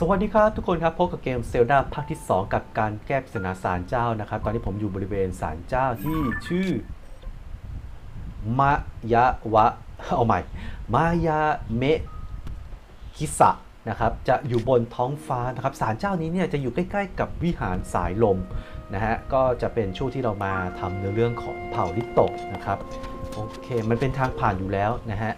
สวัสดีครับทุกคนครับพบกับเกมเซลดาภาคที่ 2 กับการแก้ปริศนาสารเจ้านะครับ ตอนนี้ผมอยู่บริเวณสารเจ้าที่ชื่อ มายาวะ เอาใหม่ มายาเมคิสะนะครับ จะอยู่บนท้องฟ้านะครับสารเจ้านี้เนี่ยจะอยู่ใกล้ๆ กับวิหารสายลมนะฮะก็จะเป็นช่วงที่เรามาทำในเรื่องของเผ่าลิโตะนะครับโอเคมันเป็นทางผ่านอยู่แล้วนะฮะ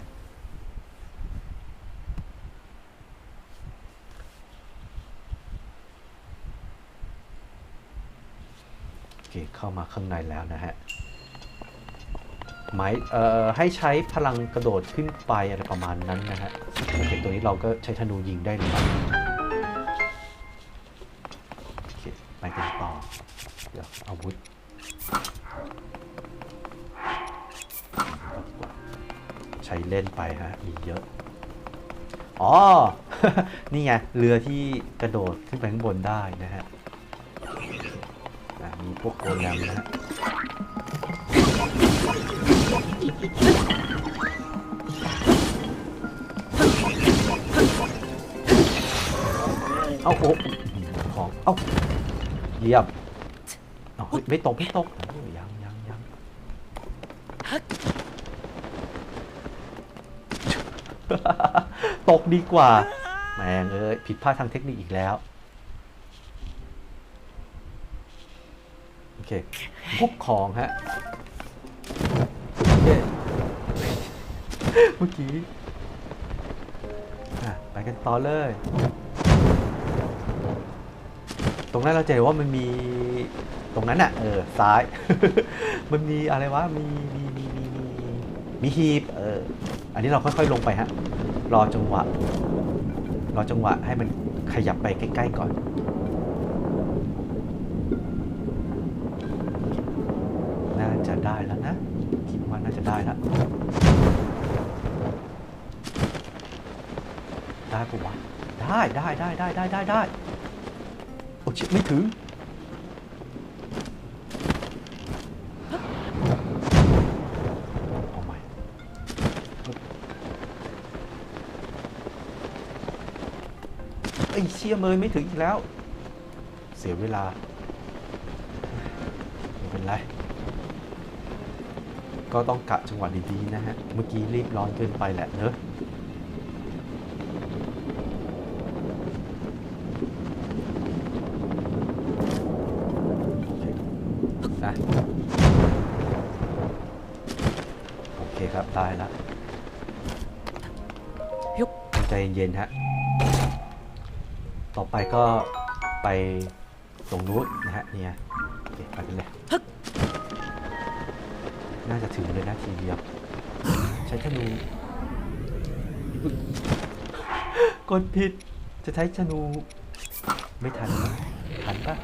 เคเข้ามาข้างในแล้วนะฮะหมายเอ่อให้ใช้พลังกระโดดขึ้นไปอะไรประมาณนั้นนะฮะโอเคตัวนี้เราก็ใช้ธนูยิงได้เลยโอเคไปกันต่อเดี๋ยวอาวุธใช้เล่นไปฮะมีเยอะอ๋อ นี่ไง เรือที่กระโดดขึ้นไปข้างบนได้นะฮะอะ มีพวกโกแลมนะฮะเอาโอ้ของ เอาเยียบเอาเฮ้ยไม่ตกไม่ตกโอ้ยยังยังยังตกดีกว่า แม่งเอ้ยผิดพลาดทางเทคนิคอีกแล้ว โอ เคพวกของฮะโอเคเมื่อกี้ไปกันต่อเลย ตรงนั้นเราจะเห็นว่ามันมีตรงนั้นอะเออซ้าย มันมีอะไรวะมีมีมีมีมีมีฮีบเอออันนี้เราค่อยๆลงไปฮะรอจังหวะรอจังหวะให้มันขยับไปใกล้ๆก่อน น่า จะได้แล้วนะ คิดว่าน่าจะได้แล้วได้ปะวะได้ได้ได้ได้ได้ได้ได้โอ้ชิไม่ถึงเอาใหม่ไอ้เชี่ยเมยไม่ถึงอีกแล้ว เสียเวลา ไม่เป็นไร ก็ต้องกะจังหวะดีๆนะฮะ เมื่อกี้รีบร้อนเกินไปแหละเนอะโอเคนะโอเคครับ ตายแล้วยุบใจเย็นๆฮะ ต่อไปก็ไปตรงนู้นนะฮะ เนี่ยโอเคไปกันเลย น่าจะถึงเลยนะทีเดียวใช้ธนูกดผิดจะใช้ธนู ไม่ทันนะทันปะ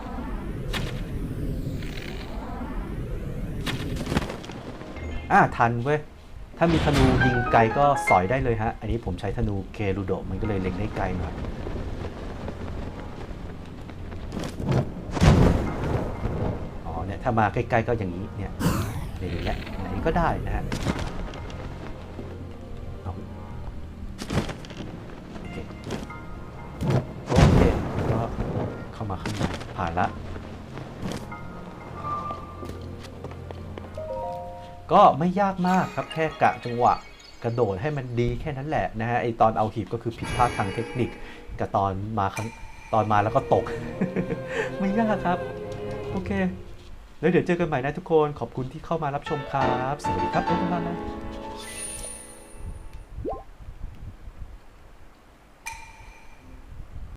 อ่าทันเว้ย ถ้ามีธนูยิงไกลก็สอยได้เลยฮะ อันนี้ผมใช้ธนูเครูโดมันก็เลยเล็งได้ไกลหน่อยอ๋อเนี่ยถ้ามาใกล้ๆก็อย่างนี้เนี่ย นี่ยไหนก็ได้นะฮะโอเคโอเคก็เข้ามาข้างในผ่านละก็ไม่ยากมากครับแค่กะจังหวะกระโดดให้มันดีแค่นั้นแหละนะฮะไอตอนเอาหีบก็คือผิดพลาดทางเทคนิคกับตอนมาครั้งตอนมาแล้วก็ตก ไม่ยากครับ โอเค แล้วเดี๋ยวเจอกันใหม่นะทุกคน ขอบคุณที่เข้ามารับชมครับ สวัสดีครับบ๊ายบาย